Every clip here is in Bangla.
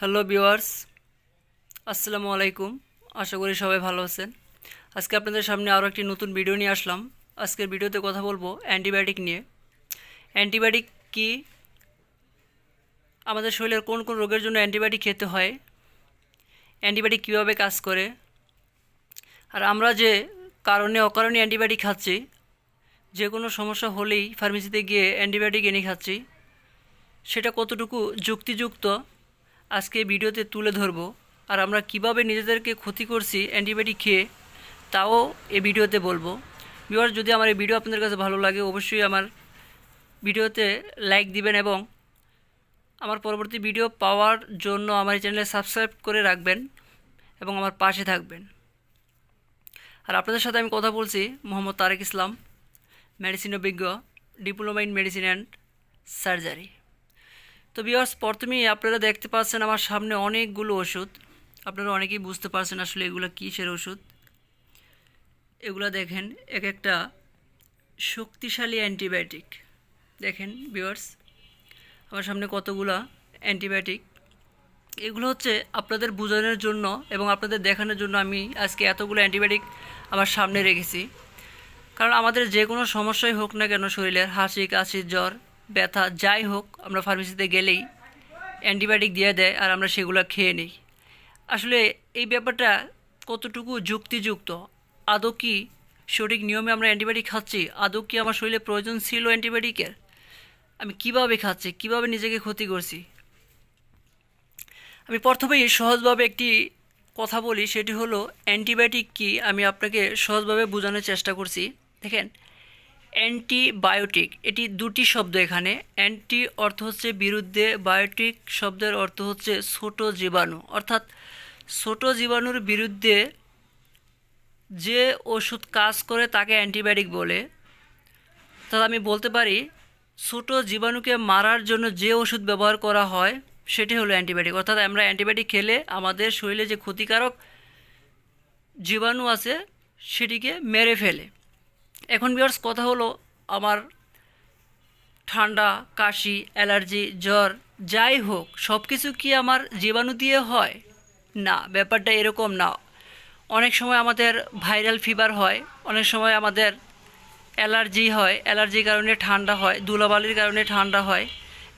হ্যালো ভিওয়ার্স আসসালামু আলাইকুম। আশা করি সবাই ভালো আছেন। আজকে আপনাদের সামনে আরও একটি নতুন ভিডিও নিয়ে আসলাম। আজকের ভিডিওতে কথা বলব অ্যান্টিবায়োটিক নিয়ে। অ্যান্টিবায়োটিক কি? আমাদের শরীরের কোন কোন রোগের জন্য অ্যান্টিবায়োটিক খেতে হয়? অ্যান্টিবায়োটিক কীভাবে কাজ করে? আর আমরা যে কারণে অকারণে অ্যান্টিবায়োটিক খাচ্ছি, যে কোনো সমস্যা হলেই ফার্মেসিতে গিয়ে অ্যান্টিবায়োটিক এনে খাচ্ছি, সেটা কতটুকু যুক্তিযুক্ত আজকে ভিডিওতে তুলে ধরবো আর আমরা কীভাবে নিজেদেরকে ক্ষতি করছি অ্যান্টিবায়োটিক খেয়ে, তাও এই ভিডিওতে বলব। বিবার যদি আমার এই ভিডিও আপনাদের কাছে ভালো লাগে, অবশ্যই আমার ভিডিওতে লাইক দিবেন এবং আমার পরবর্তী ভিডিও পাওয়ার জন্য আমার এই চ্যানেলে সাবস্ক্রাইব করে রাখবেন এবং আমার পাশে থাকবেন। আর আপনাদের সাথে আমি কথা বলছি মোহাম্মদ তারেক ইসলাম মেডিসিন অভিজ্ঞ diploma in medicine and surgery তো বিয়ার্স প্রথমেই আপনারা দেখতে পাচ্ছেন আমার সামনে অনেকগুলো ওষুধ। আপনারা অনেকেই বুঝতে পারছেন আসলে এগুলো কিসের ওষুধ। এগুলো দেখেন, এক একটা শক্তিশালী অ্যান্টিবায়োটিক। দেখেন বিয়ার্স আমার সামনে কতগুলা অ্যান্টিবায়োটিক। এগুলো হচ্ছে আপনাদের বোঝানোর জন্য এবং আপনাদের দেখানোর জন্য আমি আজকে এতগুলো অ্যান্টিবায়োটিক আমার সামনে রেখেছি। কারণ আমাদের যে কোনো সমস্যাই হোক না কেন শরীরের হাসি কাশি জ্বর ব্যথা, যাই হোক, আমরা ফার্মেসিতে গেলেই অ্যান্টিবায়োটিক দিয়ে দেয় আর আমরা সেগুলো খেয়ে নিই। আসলে এই ব্যাপারটা কতটুকু যুক্তিযুক্ত? আদৌ কি সঠিক নিয়মে আমরা অ্যান্টিবায়োটিক খাচ্ছি? আদৌ কি আমার শরীরে প্রয়োজন ছিল অ্যান্টিবায়োটিকের আমি কীভাবে খাচ্ছি? কীভাবে নিজেকে ক্ষতি করছি? আমি প্রথমেই সহজভাবে একটি কথা বলি, সেটি হলো অ্যান্টিবায়োটিক কি? আমি আপনাকে সহজভাবে বোঝানোর চেষ্টা করছি। দেখেন অ্যান্টিবায়োটিক, এটি দুটি শব্দ এখানে। অ্যান্টি অর্থ হচ্ছে বিরুদ্ধে, বায়োটিক শব্দের অর্থ হচ্ছে ছোট জীবাণু। অর্থাৎ ছোট জীবাণুর বিরুদ্ধে যে ওষুধ কাজ করে তাকে অ্যান্টিবায়োটিক বলে। তাহলে আমি বলতে পারি, ছোট জীবাণুকে মারার জন্য যে ওষুধ ব্যবহার করা হয়, সেটি হলো অ্যান্টিবায়োটিক। অর্থাৎ আমরা অ্যান্টিবায়োটিক খেলে আমাদের শরীরে যে ক্ষতিকারক জীবাণু আছে, সেটিকে মেরে ফেলে। এখন বিয়ার্স কথা হলো আমার ঠান্ডা, কাশি, অ্যালার্জি, জ্বর, যাই হোক সব কিছু কি আমার জীবাণু দিয়ে হয়? না, ব্যাপারটা এরকম না। অনেক সময় আমাদের ভাইরাল ফিভার হয়, অনেক সময় আমাদের অ্যালার্জি হয়, অ্যালার্জির কারণে ঠান্ডা হয়, ধুলাবালির কারণে ঠান্ডা হয়,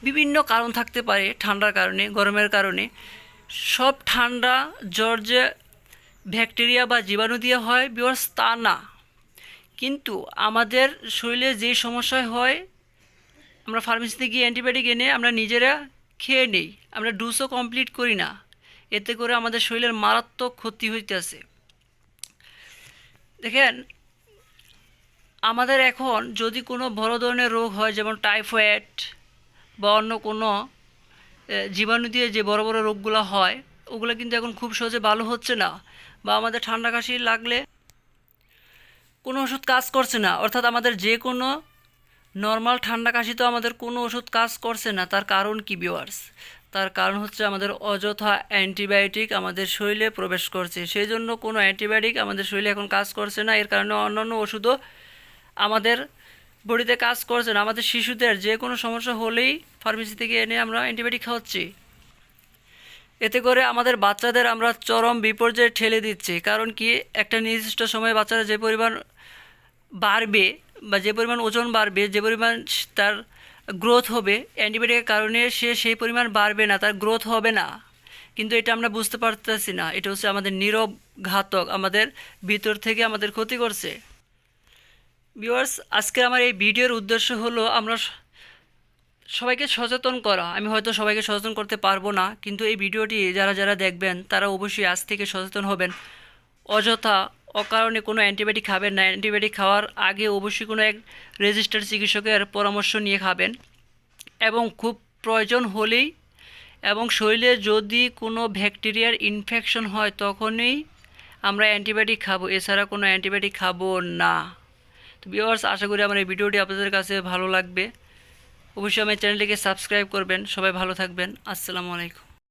বিভিন্ন কারণ থাকতে পারে, ঠান্ডার কারণে, গরমের কারণে। সব ঠান্ডা, জ্বর যে ব্যাকটেরিয়া বা জীবাণু দিয়ে হয় বিয়ার্স তা না। কিন্তু আমাদের শরীরে যে সমস্যা হয়, আমরা ফার্মেসিতে গিয়ে অ্যান্টিবায়োটিক এনে আমরা নিজেরা খেয়ে নেই, আমরা ডুসও কমপ্লিট করি না। এতে করে আমাদের শরীরের মারাত্মক ক্ষতি হইতেছে। দেখেন, আমাদের এখন যদি কোনো বড় ধরনের রোগ হয়, যেমন টাইফয়েড বা অন্য কোনো জীবাণু দিয়ে যে বড় বড় রোগগুলো হয়, ওগুলো কিন্তু এখন খুব সহজে ভালো হচ্ছে না বা আমাদের ঠান্ডা কাশি লাগলে কোনো ওষুধ কাজ করছে না। অর্থাৎ আমাদের যে কোনো নর্মাল ঠান্ডা কাশি তো আমাদের কোনো ওষুধ কাজ করছে না। তার কারণ কি বিওয়ার্স তার কারণ হচ্ছে আমাদের অযথা অ্যান্টিবায়োটিক আমাদের শরীরে প্রবেশ করছে। সেই জন্য কোনো অ্যান্টিবায়োটিক আমাদের শরীরে এখন কাজ করছে না। এর কারণে অন্যান্য ওষুধও আমাদের বডিতে কাজ করছে না। আমাদের শিশুদের যে কোনো সমস্যা হলেই ফার্মেসি থেকে এনে আমরা অ্যান্টিবায়োটিক খাওয়াচ্ছি। এতে করে আমাদের বাচ্চাদের আমরা চরম বিপর্যয়ে ঠেলে দিচ্ছি। কারণ কি? একটা নির্দিষ্ট সময়ে বাচ্চারা যে পরিমাণ বাড়বে বা যে পরিমাণ ওজন বাড়বে, যে পরিমাণ তার গ্রোথ হবে অ্যান্টিবায়োটিকের কারণে সে সেই পরিমাণ বাড়বে না, তার গ্রোথ হবে না। কিন্তু এটা আমরা বুঝতে পারতেছি না। এটা হচ্ছে আমাদের নীরব ঘাতক, আমাদের ভিতর থেকে আমাদের ক্ষতি করছে। ভিউয়ার্স আজকে আমার এই ভিডিওর উদ্দেশ্য হলো আমরা সবাইকে সচেতন করা। আমি হয়তো সবাইকে সচেতন করতে পারব না, কিন্তু এই ভিডিওটি যারা যারা দেখবেন, তারা অবশ্যই আজ থেকে সচেতন হবেন। অযথা অকারণে কোনো অ্যান্টিবায়োটিক খাবেন না। অ্যান্টিবায়োটিক খাওয়ার আগে অবশ্যই কোনো এক রেজিস্টার্ড চিকিৎসকের পরামর্শ নিয়ে খাবেন। এবং খুব প্রয়োজন হলেই এবং শরীরে যদি কোনো ব্যাকটেরিয়ার ইনফেকশন হয়, তখনই আমরা অ্যান্টিবায়োটিক খাব। এছাড়া কোনো অ্যান্টিবায়োটিক খাব না। তো ভিউয়ার্স, আশা করি আমার এই ভিডিওটি আপনাদের কাছে ভালো লাগবে। অবশ্যই আমার চ্যানেলটিকে সাবস্ক্রাইব করবেন। সবাই ভালো থাকবেন। আসসালামু আলাইকুম।